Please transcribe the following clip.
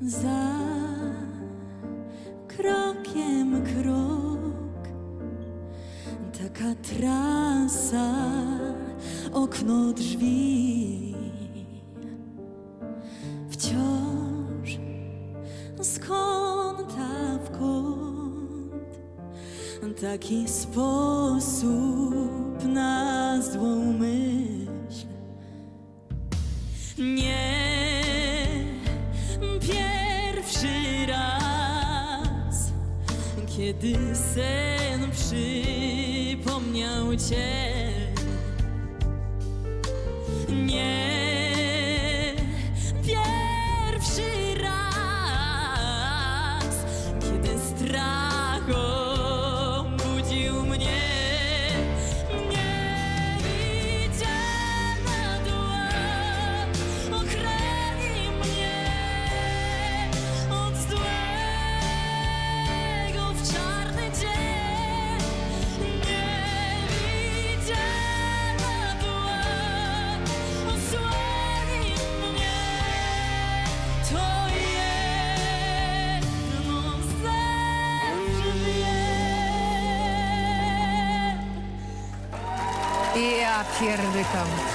za krokiem krok. Taka trasa, okno drzwi. Wciąż z kąta w kąt. Taki sposób na złą myśl. Nie kiedy sen przypomniał cię. Ja pierdykam.